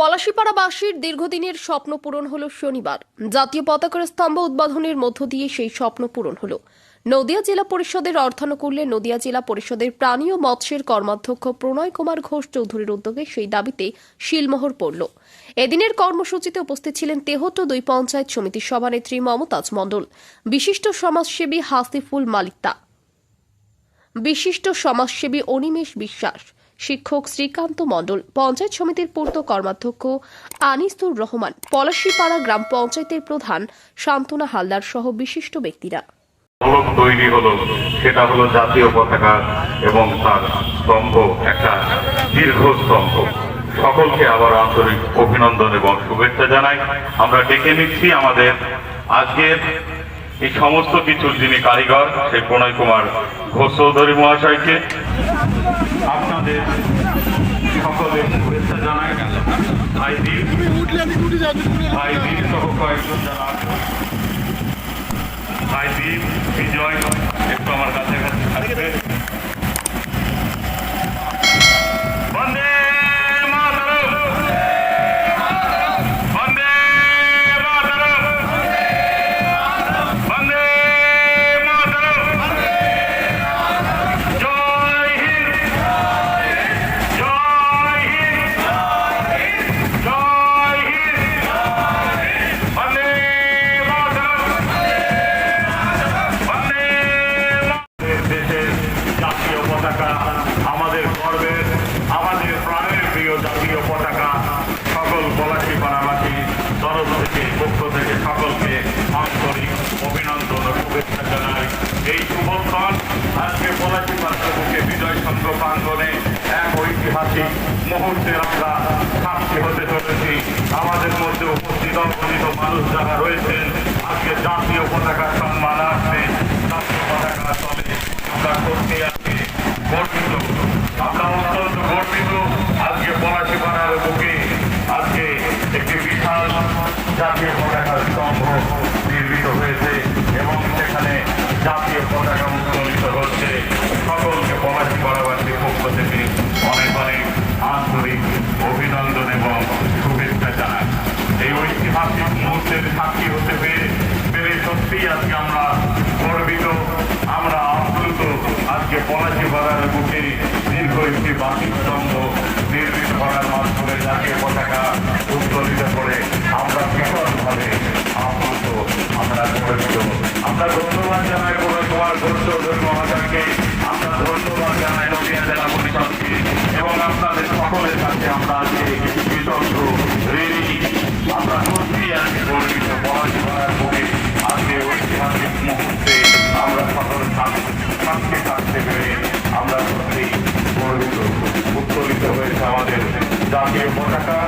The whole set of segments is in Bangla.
পলাশিপাড়াবাসীর দীর্ঘদিনের স্বপ্ন পূরণ হলো শনিবার। জাতীয় পতাকার স্তম্ভ উদ্বোধনের মধ্য দিয়ে সেই স্বপ্ন পূরণ হলো। নদিয়া জেলা পরিষদের অর্থানুকূল্যে নদিয়া জেলা পরিষদের প্রাণী ও মৎস্যের কর্মাধ্যক্ষ প্রণয় কুমার ঘোষ চৌধুরীর উদ্যোগে সেই দাবিতে শিলমোহর পড়ল। এদিনের কর্মসূচিতে উপস্থিত ছিলেন তেহট্ট দুই পঞ্চায়েত সমিতির সভানেত্রী মমতাজ মণ্ডল। বিশিষ্ট সমাজসেবী হাসিফুল মালিকতা বিশিষ্ট সমাজসেবী অনিমেষ বিশ্বাস। শিক্ষক শ্রীকান্ত মণ্ডল, পঞ্চায়েত সমিতির পূর্ত কর্মাধ্যক্ষ আনিসুর রহমান, পলাশিপাড়া গ্রাম পঞ্চায়েতের প্রধান শান্তনা হালদার সহ বিশিষ্ট ব্যক্তিরা। তৈরি হলো, সেটা হলো জাতীয় পতাকা এবং তার স্তম্ভ, একটা দীর্ঘ স্তম্ভ। সকলকে আবার আন্তরিক অভিনন্দন এবং শুভেচ্ছা জানাই। আমরা ডেকে নিচ্ছি আমাদের আজকের এই সমস্ত কিছুর যিনি কারিগর, সেই প্রণয় কুমার ঘোষ চৌধুরী মহাশয়কে। আপনাদের সকলে শুভেচ্ছা জানাই। ভাই দীপ সহ কয়েকজন যারা দীপ বিজয়, একটু আমার কাছে কাছে পাত্রবুকে বিজয় সংঘ প্রাঙ্গনে এক ঐতিহাসিক মুহূর্তে আমরা সাক্ষী হতে চলেছি। আমাদের মধ্যে উপস্থিত মানুষ যারা রয়েছেন, আজকে জাতীয় পতাকা সম্মানার্থে দীর্ঘ একটি জাতীয় পতাকা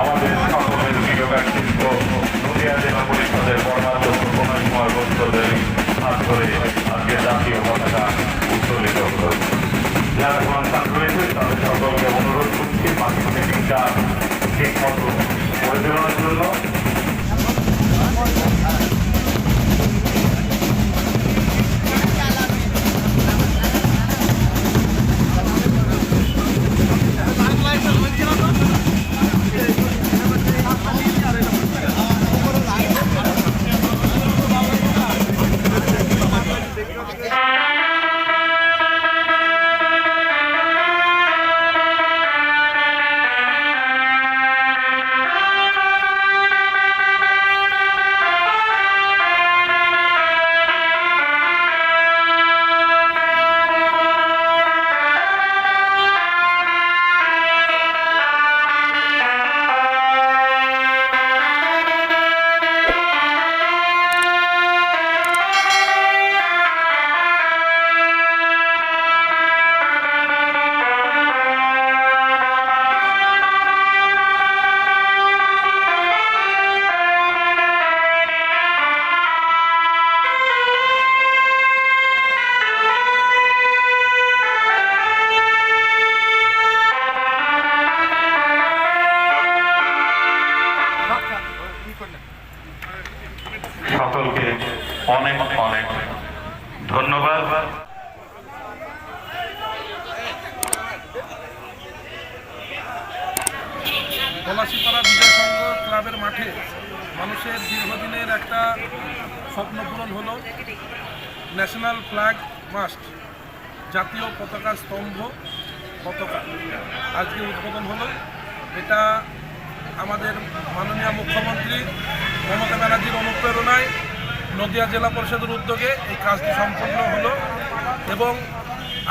আমাদের সকলের প্রিয় ব্যক্তিত্ব নদিয়া জেলা পরিষদের কর্মাধ্যক্ষ প্রণয় কুমার বস্ত্রদের হাত ধরে আজকে জাতীয় পতাকা উত্তোলিত হয়েছে যারা সন্তান রয়েছে, তাদের সকলকে অনুরোধ করছি বাকি মিটিংটা ঠিক মতো পরিচালনার জন্য অনেক অনেক ধন্যবাদ। পলাশিপাড়া বিজয় সংঘ ক্লাবের মাঠে মানুষের দীর্ঘদিনের একটা স্বপ্ন পূরণ হলো ন্যাশনাল ফ্ল্যাগ মাস্ট, জাতীয় পতাকা স্তম্ভ পতাকা। আজকে উদ্বোধন হলো। এটা আমাদের মাননীয় মুখ্যমন্ত্রী মমতা ব্যানার্জির অনুপ্রেরণায় নদিয়া জেলা পরিষদের উদ্যোগে এই কাজটি সম্পন্ন হলো এবং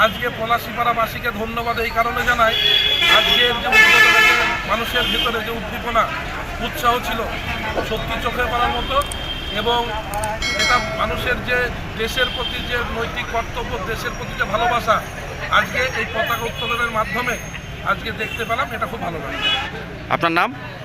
আজকে পলাশিপাড়াবাসীকে ধন্যবাদ এই কারণে জানাই আজকের যে উদ্বোধনে মানুষের ভিতরে যে উদ্দীপনা, উৎসাহ ছিল, সত্যি চোখে পড়ার মতো এবং এটা মানুষের যে দেশের প্রতি যে নৈতিক কর্তব্য, দেশের প্রতি যে ভালোবাসা, আজকে এই পতাকা উত্তোলনের মাধ্যমে আজকে দেখতে পেলাম, এটা খুব ভালো লাগে আপনার নাম?